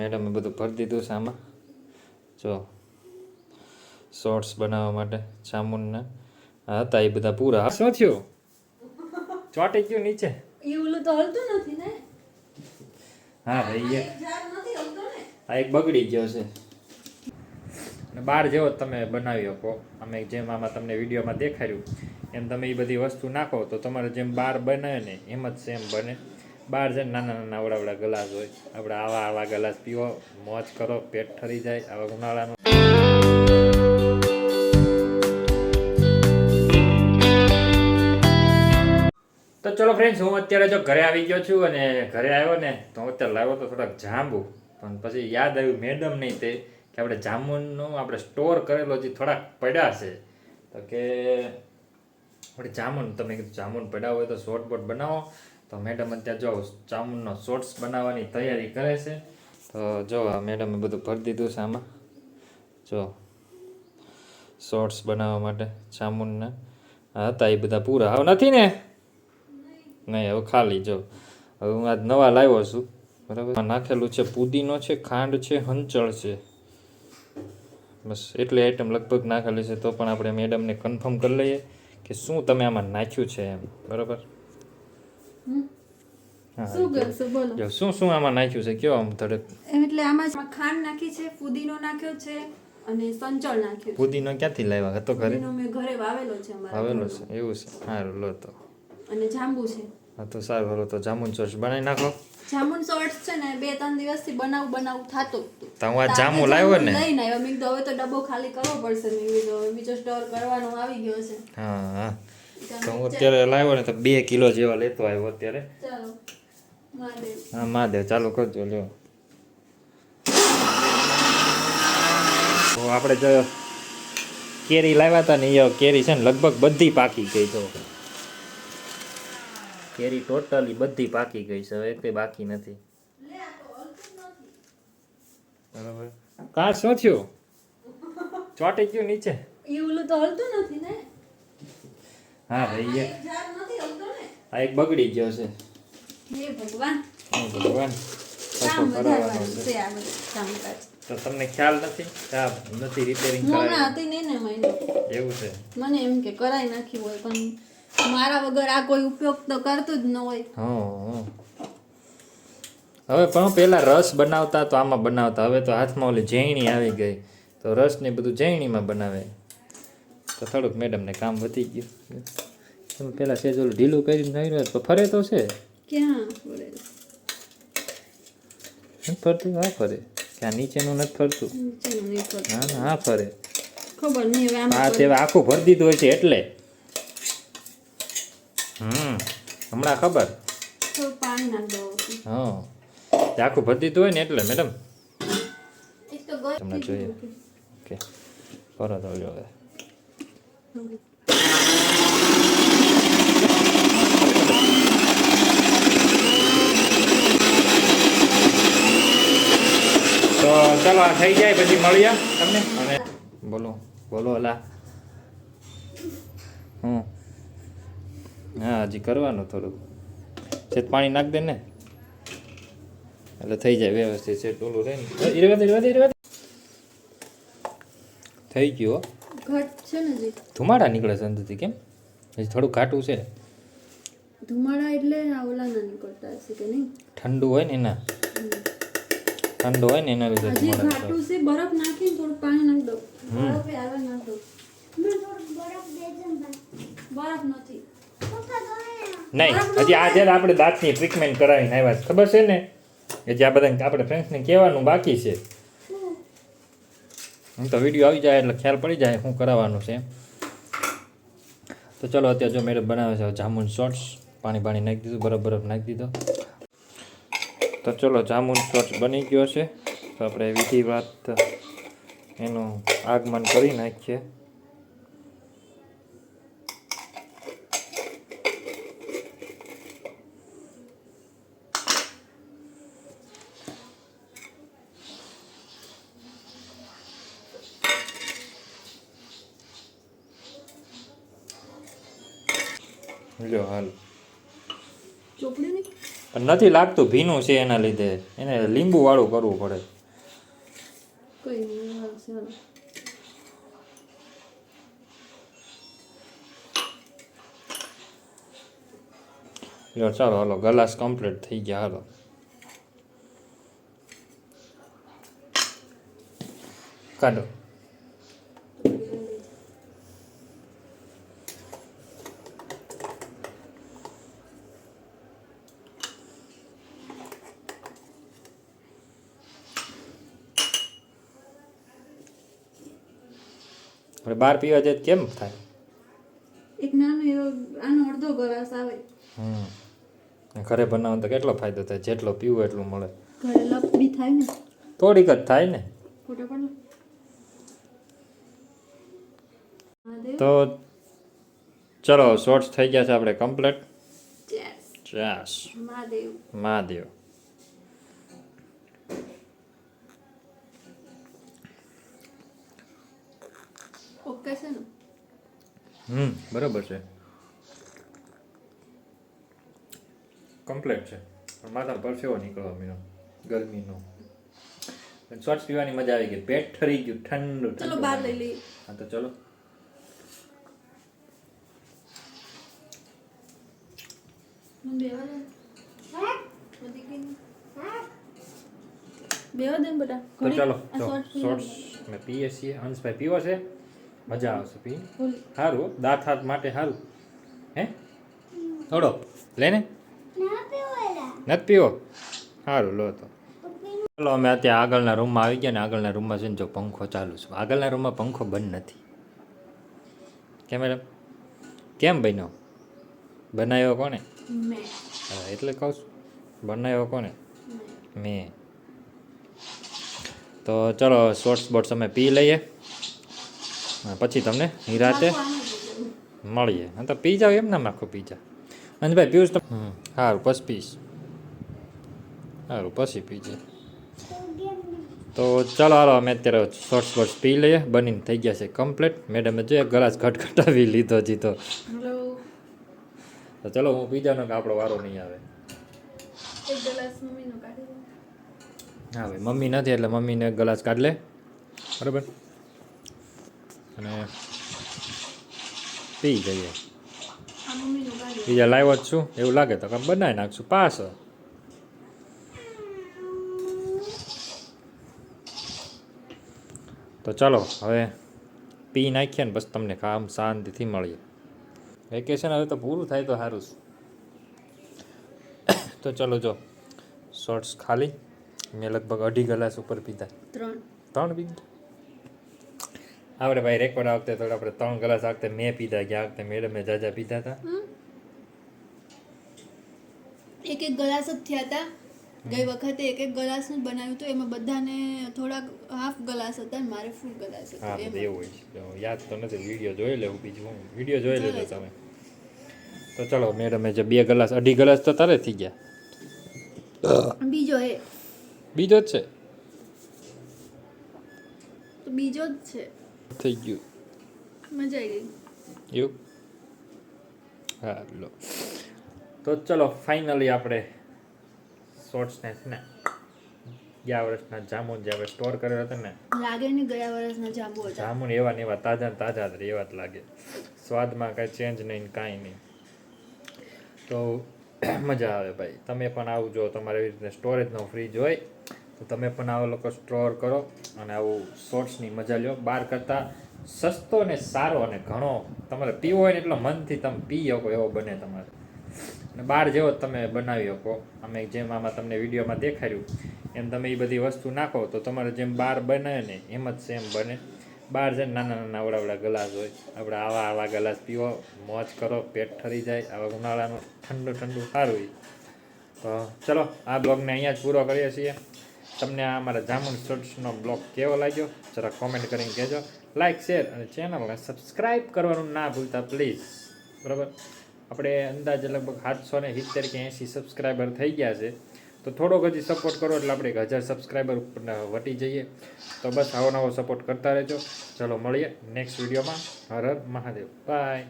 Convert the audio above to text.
મેડમે બધું ભરી દીધું છે આમાં. જો શોર્ટ્સ બનાવવા માટે જામુનના હતા એ બધા પૂરા. શું થયું? ચોંટી ગયું નીચે? એ તો હલતું નથી ને? હા ભાઈ આ એક બગડી ગયો છે. બાર જેવો જ તમે બનાવી શકો અમે જેમ આમાં તમને વિડીયોમાં દેખાડ્યું એમ તમે એ બધી વસ્તુ નાખો તો તમારે જેમ બાર બને ને એમ જ સેમ બને. બાર છે ને નાના નાના અવડાવડા ગ્લાસ હોય, આપણે આવા આવા ગ્લાસ પીવો, મોજ કરો, પેટ ઠરી જાય, આવા ઉનાળાનો. તો ચલો ફ્રેન્ડ્સ હું અત્યારે જો ઘરે આવી ગયો છું અને ઘરે આવ્યો ને, તો હું અત્યારે લાવ્યો તો થોડાક જાંબુ, પણ પછી યાદ આવ્યું મેડમ નહીં તે, કે આપણે જામુનનો આપણે સ્ટોર કરેલો જે થોડાક પડ્યા છે. તો કે, આપણે જામુન તમે કીધું જામુન પડ્યા હોય તો શોર્ટ બોટ બનાવો. તો મેડમ અત્યારે જો જામુનનો શોર્ટ્સ બનાવવાની તૈયારી કરે છે. તો જો આ મેડમે બધું ભરી દીધું છે આમાં. જો શોર્ટ્સ બનાવવા માટે જામુનના હતા એ બધા પૂરા. હવે નથી ને? નહીં, હવે ખાલી જો. હવે હું આજ નવા લાવ્યો છું. બરાબર? નાખેલું છે, પુદીનો છે, ખાંડ છે, હંચળ છે. બસ એટલી આઈટમ લગભગ નાખેલી છે, તો પણ આપણે મેડમને કન્ફર્મ કરી લઈએ કે શું તમે આમાં નાખ્યું છે એમ. બરાબર? હા, શું શું આમાં નાખ્યું છે? કયો આમ થોડુંક એટલે આમાં ખાંડ નાખી છે ફુદીનો નાખ્યો છે અને સંચળ નાખ્યો છે. ક્યાંથી લાવ્યા? હતો ઘરે? મેં ઘરે વાવેલો છે અમારા આવેલો છે. એવું છે. સારું લો તો. અને જાંબુ છે. હા તો સારું હાલો તો જામુન ચોસ બનાવી નાખો. જામુન શોર્ટ્સ છે ને બે ત્રણ દિવસથી બનાવું બનાવ થતું. તો હું આ જામુ લાવ્યો ને? લઈને આવ્યો. મેં તો હવે તો ડબ્બો ખાલી કરવો પડશે. મેં બીજો સ્ટોર કરવાનો આવી ગયો છે. હા હા. તો હું અત્યારે લાવ્યો ને તો બે કિલો જેવા લેતો આવ્યો અત્યારે. હા મહાદેવ ચાલુ કરજો લ્યો. તો આપણે જો કેરી લાવ્યા હતા ને એ કેરી છે ને લગભગ બધી પાકી ગઈ તો કેરી ટોટલી બધી પાકી ગઈ છે હવે કઈ બાકી નથી. બરાબર. કા શું થયું? ચોંટી ગયું નીચે? એ ઓલું તો હલતું નથી. હા ભાઈ ને. આ એક બગડી ગયો છે. હે ભગવાન. હે તો તમને ખ્યાલ નથી? હા નથી રિપેરિંગ કરાય હતી નહીં ને મહિનો એવું છે. મને એમ કે કરાઈ નાખી હોય પણ મારા વગર આ કોઈ ઉપયોગ તો કરતું જ ન હોય. હા. હવે પણ પેલા રસ બનાવતા તો આમાં બનાવતા. હવે તો હાથમાં ઓલી ઝેણી આવી ગઈ. તો રસ ને બધું ઝેણીમાં બનાવે. તો થોડુંક મેડમને કામ વધી ગયું. તમે પેલા સેજ ઓલું ઢીલું કરીને નહીં રહ્યો તો ફરે તો છે. ક્યાં ફરતું હા ફરે. ક્યાં નીચેનું નથી ફરતું. હા હા ફરે. ખબર નહીં હા તે આખું ભરી દીધું હોય છે એટલે. હમ હમણાં ખબર? હા. તે આખું ભરી દીધું હોય ને એટલે મેડમ તમને જોઈએ. ઓકે. કરો તો હવે. તો ચાલો આ થઈ જાય પછી મળીએ તમને. અને બોલો બોલો અલા. હમ. હા હજી કરવાનું થોડું છે પાણી નાખ દે ને. એટલે થઈ જાય વ્યવસ્થિત છે ટોલું રહે ને. થઈ ગયું. ઘટ છે ને જે ધુમાડા નીકળે છે અંદરથી કેમ? હજી થોડું ઘાટું છે. ધુમાડા એટલે આ ઓલા ના નીકળતા હશે કે નહીં? ઠંડુ હોય ને એના. ઠંડુ હોય ને એના લીધે હજી ઘાટું છે બરફ નાખીને થોડું પાણી નાખ દો. બરફ આવે નાખ દો. બરફ નથી. નહીં હજી આ જ્યારે આપણે દાંતની ટ્રીટમેન્ટ કરાવીને આવ્યા ખબર છે ને? કે જે આ બધા આપણે ફ્રેન્ડ્સને કહેવાનું બાકી છે. હું તો વીડિયો આવી જાય એટલે ખ્યાલ પડી જાય શું કરાવવાનું છે. તો ચલો અત્યારે જો મેડમ બનાવે છે જામુન શોર્ટ્સ પાણી પાણી નાખી દીધું, બરફ બરફ નાખી દીધો. તો ચલો જામુન શોર્ટ્સ બની ગયો છે. તો આપણે વિધિ વાત એનું આગમન કરી નાખીએ. લ્યો હાલ. નથી લાગતું ભીનું છે એના લીધે. એને લીંબુ વાળું કરવું પડે. લ્યો ચાલો હાલો ગલાસ કમ્પ્લીટ થઈ ગયા હાલો. કાઢો. આપણે બહાર પીવા જાય કેમ થાય? એક નાનો એવો આનો અડધો ગ્લાસ આવે. હમ. ઘરે બનાવો તો કેટલો ફાયદો થાય? જેટલો પીવું એટલું મળે. ઘરે લપ બી થાય ને. થોડીક જ થાય ને. તો ચલો શોર્ટ્સ થઈ ગયા છે આપણે કમ્પ્લીટ. ચાસ મહાદેવ. મહાદેવ. ઓકે છે ને? હમ બરાબર છે. કમ્પ્લીટ છે. માથા પરસેવો નીકળવા મીનો ગરમીનો. શોર્ટ્સ પીવાની મજા આવી ગઈ. પેટ ઠરી ગયું ઠંડુ ચલો બહાર લઈ લઈએ. હા તો ચલો. બેવા દે બધી. ચાલો શોર્ટ્સ મેં પીએ છીએ. હંસભાઈ પીવો છે. મજા આવશે પી. સારું દાંત હાથ માટે સારું હે? થોડો. લઈને નથી પીવો? સારું લો તો. ચાલો અમે અત્યારે આગળના રૂમમાં આવી ગયા ને આગળના રૂમમાં છે ને જો પંખો ચાલુ છે. આગળના રૂમમાં પંખો બંધ નથી. કેમ મેડમ કેમ બન્યો? બનાવ્યો કોને? હા, એટલે કહું છું. બનાવ્યો કોને? મેં. તો ચલો શોર્ટ્સ બોર્ટ્સ અમે પી લઈએ. પછી તમને નિરાતે. મળીએ. હા તો પી જાઓ એમ ના આખું પી જા અંજભાઈ પીવું તો? હમ સારું પછી પીશ. સારું પછી પીજે. તો ચાલો હાલો અમે અત્યારે શોર્ટ્સ બોટ્સ પી લઈએ. બનીને થઈ ગયા છે કમ્પ્લીટ મેડમે જો એક ગ્લાસ ખટખટાવી લીધો જીતો તો. ચલો હું પી જાઉં ને કે આપણો વારો નહીં આવે. ગ્લાસ હા ભાઈ મમ્મી નથી એટલે મમ્મીને એક ગ્લાસ કાઢ લે. બરાબર? અને પી જઈએ. બીજા લાવ્યો જ છું. એવું લાગે તો કામ બનાવી નાખશું પાસ તો ચાલો હવે પી નાખીએ ને બસ તમને કામ શાંતિથી મળીએ. વેકેશન હવે તો પૂરું થાય તો સારું છે. તો ચાલો જો શોર્ટ્સ ખાલી. મેં લગભગ અઢી ગ્લાસ ઉપર પીધા. ત્રણ. ત્રણ પીધા? આપણે ભાઈ રેકોર્ડ આ વખતે તો આપણે ત્રણ ગ્લાસ આ વખતે મેં પીધા ગયા આ વખતે મેડમે જાજા પીધા હતા. એક એક ગ્લાસ જ થયા હતા. ગઈ વખતે એક એક ગ્લાસ જ બનાવ્યું હતું. એમાં બધાને થોડાક હાફ ગ્લાસ હતા ને મારે ફૂલ ગ્લાસ હતો. હા. બધું એવું હોય છે. યાદ તો નથી. વીડિયો જોઈ લેવું બીજું વીડિયો જોઈ લેજો તમે. તો ચલો મેડમે જે બે ગ્લાસ અઢી ગ્લાસ તો તારે થઈ ગયા. બીજો એ. બીજો જ છે? તો બીજો જ છે. થઈ ગયું મજા આવી ગઈ. એવું હા લો તો ચલો ફાઇનલી આપણે શોર્ટ્સને છે ને ગયા વર્ષના જામુન જે આપણે સ્ટોર કરેલા હતા ને લાગે ને ગયા વર્ષના જાંબુ હતા. જામુન એવા ને એવા તાજા ને તાજા જ એવા જ લાગે. સ્વાદમાં કાંઈ ચેન્જ નહીં કાંઈ નહીં. તો મજા આવે ભાઈ. તમે પણ આવજો તમારે એવી રીતે સ્ટોરેજનો ફ્રીજ હોય તો તમે પણ આવો લોકો સ્ટોર કરો અને આવું શોર્ટ્સની મજા લ્યો. બહાર કરતાં સસ્તો ને સારો અને ઘણો. તમારે પીવો હોય ને એટલો મનથી તમે પી શકો એવો બને તમારે. અને બહાર જેવો તમે બનાવી શકો. અમે જેમ આમાં તમને વિડીયોમાં દેખાડ્યું, એમ તમે એ બધી વસ્તુ નાખો તો તમારે જેમ બહાર બને ને એમ જ સેમ બને. બહાર જઈને નાના નાના આવડાવડા ગ્લાસ હોય. આપણે આવા આવા ગ્લાસ પીવો, મોજ કરો, પેટ ઠરી જાય, આવા ઉનાળાનું ઠંડુ ઠંડુ સારું તો ચલો, આ બ્લોગને અહીંયા જ પૂરો કરીએ છીએ. તમને આ મારા જામુન શોર્ટ્સનો બ્લોગ કેવો લાગ્યો? જરા કોમેન્ટ કરીને કહેજો. લાઇક શેર અને ચેનલને સબસ્ક્રાઈબ કરવાનું ના ભૂલતા પ્લીઝ બરાબર? આપણે અંદાજે લગભગ સાતસો ને સિત્તેર કે એંસી સબસ્ક્રાઈબર થઈ ગયા છે. તો થોડોક હજી સપોર્ટ કરો એટલે આપણે એક હજાર સબસ્ક્રાઈબર વટી જઈએ. તો બસ આવો નવો સપોર્ટ કરતા રહેજો. ચલો મળીએ નેક્સ્ટ વિડીયોમાં હર હર મહાદેવ. બાય